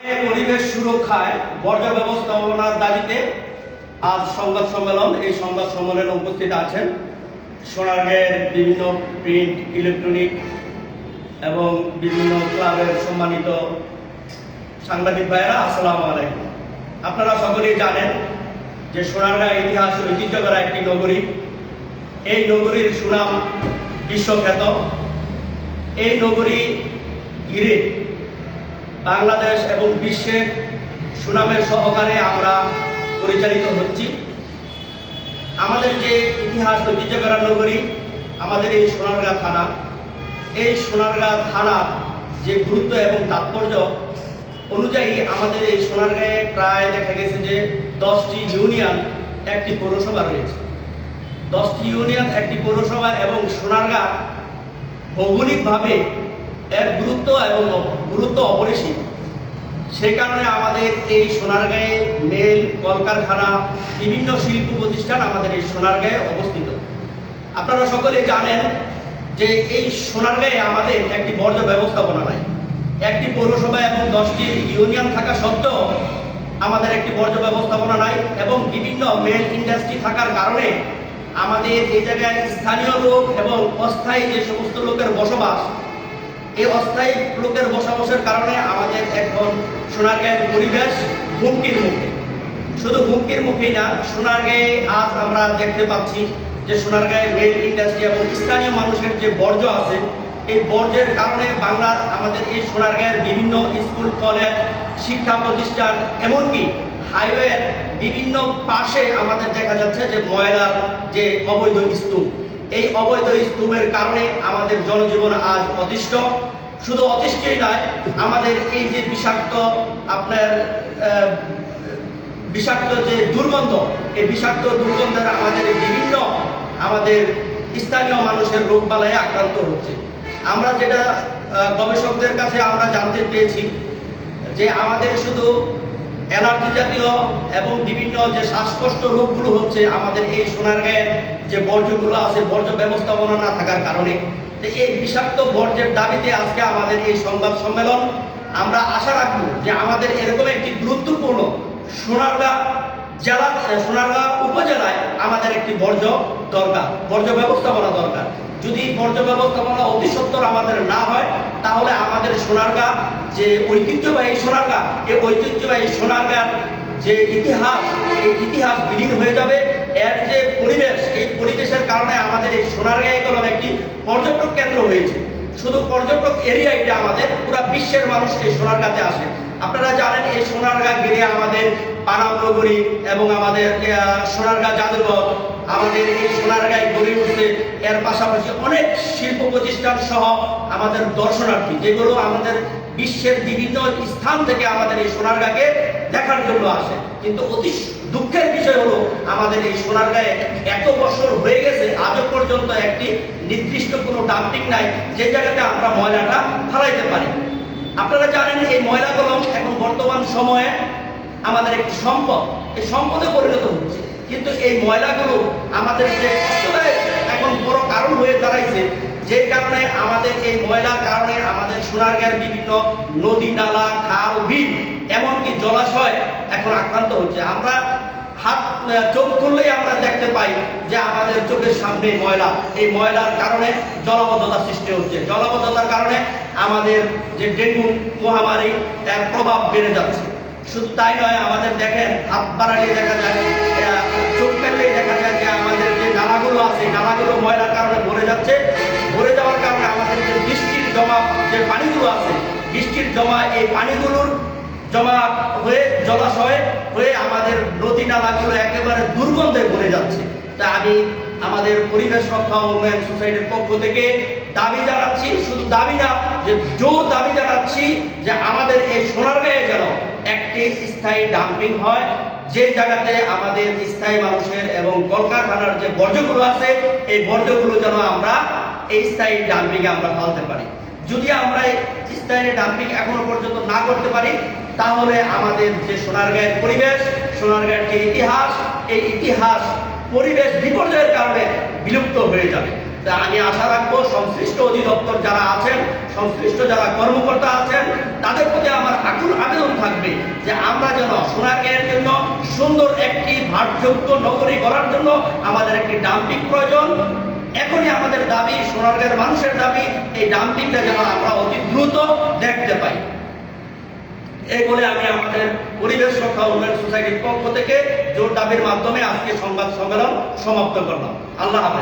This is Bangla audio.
পরিবেশ সুরক্ষায় বর্জ্য ব্যবস্থাপনার দাবিতে আজ সংবাদ সম্মেলন। এই সংবাদ সম্মেলনে উপস্থিত আছেন সোনারগাঁয়ের বিভিন্ন প্রিন্ট, ইলেকট্রনিক এবং বিভিন্ন ক্লাবের সম্মানিত সাংবাদিক ভাইয়েরা, আসসালামু আলাইকুম। আপনারা সকলেই জানেন যে সোনারগাঁ ইতিহাস ও ঐতিহ্যকরা একটি নগরী। এই নগরীর সুনাম বিশ্বখ্যাত। এই নগরী ঘিরে বাংলাদেশ এবং বিশ্বের সুনামের সহকারে আমরা পরিচালিত হচ্ছি। আমাদের যে ইতিহাস ঐতিহ্যকরা নগরী আমাদের এই সোনারগাঁ থানা। এই সোনারগাঁ থানার যে গুরুত্ব এবং তাৎপর্য অনুযায়ী আমাদের এই সোনারগাঁয়ে প্রায় দেখা গেছে যে দশটি ইউনিয়ন, একটি পৌরসভা রয়েছে। দশটি ইউনিয়ন, একটি পৌরসভা এবং সোনারগাঁ ভৌগোলিকভাবে এর গুরুত্ব এবং গুরুত্ব অপরিসীম। সেই কারণে আমাদের এই সোনারগাঁয়ে মেল কলকারখানা, বিভিন্ন শিল্প প্রতিষ্ঠান আমাদের এই সোনারগাঁয়ে অবস্থিত। আপনারা সকলে জানেন যে এই সোনারগাঁয়ে আমাদের একটি বর্জ্য ব্যবস্থাপনা নাই। একটি পৌরসভা এবং দশটি ইউনিয়ন থাকা সত্ত্বেও আমাদের একটি বর্জ্য ব্যবস্থাপনা নাই এবং বিভিন্ন মেল ইন্ডাস্ট্রি থাকার কারণে আমাদের এই জায়গায় স্থানীয় লোক এবং অস্থায়ী যে সমস্ত লোকের বসবাস এই অস্থায়ী লোকের বসবাসের কারণে আমাদের এখন সোনারগাঁয়ের পরিবেশ হুমকির মুখে। শুধু হুমকির মুখেই না, সোনারগাঁয়ে আজ আমরা দেখতে পাচ্ছি যে সোনারগাঁয়ের রেল ইন্ডাস্ট্রি এবং স্থানীয় মানুষের যে বর্জ্য আছে, এই বর্জ্যের কারণে বাংলার আমাদের এই সোনারগাঁয়ের বিভিন্ন স্কুল, কলেজ, শিক্ষা প্রতিষ্ঠান, এমনকি হাইওয়ের বিভিন্ন পাশে আমাদের দেখা যাচ্ছে যে ময়লার যে অবৈধ স্তূপ। এই অবৈধ স্তূপের কারণে আমাদের জনজীবন আজ অতিষ্ঠ। শুধু অতিষ্ঠই নয়, আমাদের এই যে বিষাক্ত আপনার বিষাক্ত যে দুর্গন্ধ, এই বিষাক্ত দুর্গন্ধের আমাদের বিভিন্ন আমাদের স্থানীয় মানুষের রোগ বালায় আক্রান্ত হচ্ছে। আমরা যেটা গবেষকদের কাছে আমরা জানতে পেরেছি যে আমাদের শুধু অ্যালার্জি জাতীয় এবং বিভিন্ন যে শ্বাসকষ্ট রোগগুলো হচ্ছে আমাদের এই সোনারগাঁয়ের যে বর্জ্যগুলো আছে, বর্জ্য ব্যবস্থাপনা না থাকার কারণে। তো এই বিষাক্ত বর্জ্যের দাবিতে আজকে আমাদের এই সংবাদ সম্মেলন। আমরা আশা রাখব যে আমাদের এরকম একটি গুরুত্বপূর্ণ সোনারগাঁ জেলা, সোনারগাঁ উপজেলায় আমাদের একটি বর্জ্য দরকার, বর্জ্য ব্যবস্থাপনা দরকার। যদি বর্জ্য ব্যবস্থাপনা অতি সত্তর আমাদের না হয় তাহলে আমাদের সোনারগাঁ যে ঐতিহ্যবাহী সোনারগাঁ এই ঐতিহ্যবাহী সোনারগাঁর যে ইতিহাস, এই ইতিহাস বিলীন হয়ে যাবে। এর যে পরিবেশ, এই পরিবেশের কারণে আমাদের এই সোনারগাঁয়ে কোনো একটি পর্যটক কেন্দ্র হয়েছে। শুধু পর্যটক এরিয়া এটা আমাদের পুরো বিশ্বের মানুষ এই সোনারগাঁতে আসে। আপনারা জানেন, এই সোনারগাঁ ঘিরে আমাদের পানাম নগরী এবং আমাদের সোনারগাঁ জাদুঘর আমাদের এই সোনারগাঁয় গড়ে উঠছে। এর পাশাপাশি অনেক শিল্প প্রতিষ্ঠান সহ আমাদের দর্শনার্থী, যেগুলো আমাদের বিশ্বের বিভিন্ন স্থান থেকে আমাদের এই সোনারগাঁকে দেখার জন্য আসে। কিন্তু অতি দুঃখের বিষয় হলো, আমাদের এই সোনারগাঁয়ে এত বছর হয়ে গেছে আজও পর্যন্ত একটি নির্দিষ্ট কোনো ডাম্পিং নাই, যে জায়গাতে আমরা ময়লাটা ফেলাইতে পারি। আপনারা জানেন এই ময়লাগুলো এখন বর্তমান সময়ে আমাদের একটি সম্পদ। এই সম্পদে পরিণত হচ্ছে। কিন্তু এই ময়লাগুলো আমাদের যে এখন বড় কারণ হয়ে দাঁড়াইছে যে কারণে আমাদের এই ময়লার কারণে আমাদের সোনারগাঁয়ের বিভিন্ন নদী, নালা, খাল, বিল, এমনকি জলাশয় এখন আক্রান্ত হচ্ছে। আমরা হাত চোখ করলেই আমরা দেখতে পাই যে আমাদের চোখের সামনে ময়লা। এই ময়লার কারণে জলবদ্ধতা সৃষ্টি হচ্ছে। জলবদ্ধতার কারণে আমাদের যে ডেঙ্গু মহামারী, তার প্রভাব বেড়ে যাচ্ছে। শুধু তাই নয়, আমাদের দেখেন হাত বাড়ালে দেখা যায় চোখ ফেললেই দেখা যায় যে আমাদের যে নালাগুলো আছে নালাগুলো ময়লার কারণে ভরে যাচ্ছে। ভরে যাওয়ার কারণে আমাদের যে বৃষ্টির জমা, যে পানিগুলো আছে, বৃষ্টির জমা, এই পানিগুলোর জমা হয়ে, জলাশয় হয়ে আমাদের নদী নালাগুলো একেবারে দুর্গন্ধে ভরে যাচ্ছে। তা আমি আমাদের পরিবেশ রক্ষা উন্নয়ন সোসাইটির পক্ষ থেকে দাবি জানাচ্ছি, শুধু দাবি না, যে জোর দাবি জানাচ্ছি যে আমাদের এই সোনারগাঁয়ে যেন একটি স্থায়ী ডাম্পিং হয়। যে জায়গাতে আমাদের স্থায়ী মানুষের এবং কলকারখানার যে বর্জ্যগুলো আছে, এই বর্জ্যগুলো যেন আমরা এই স্থায়ী ডাম্পিংয়ে আমরা ফেলতে পারি। যদি আমরা স্থায়ী ডাম্পিং এখনও পর্যন্ত না করতে পারি, তাহলে আমাদের যে সোনারগাঁয়ের পরিবেশ, সোনারগাঁয়ের যে ইতিহাস, এই ইতিহাস পরিবেশ বিপর্যয়ের কারণে বিলুপ্ত হয়ে যাবে। তা আমি আশা রাখব সংশ্লিষ্ট অধিদপ্তর যারা আছেন, সংশ্লিষ্ট যারা কর্মকর্তা আছেন, তাদের প্রতি আমার আকুল আবেদন থাকবে যে আমরা যেন সোনারগাঁয়ের জন্য সুন্দর একটি ভারযোগ্য নগরী করার জন্য আমাদের একটি ডাম্পিং প্রয়োজন। এখনই আমাদের দাবি, সোনারগাঁয়ের মানুষের দাবি, এই ডাম্পিংটা যেন আমরা অতি দ্রুত দেখতে পাই। এই বলে আমি আমাদের পরিবেশ রক্ষা উন্নয়ন সোসাইটির পক্ষ থেকে জোর দাবির মাধ্যমে আজকে সংবাদ সম্মেলন সমাপ্ত করলাম। আল্লাহ হাফেজ।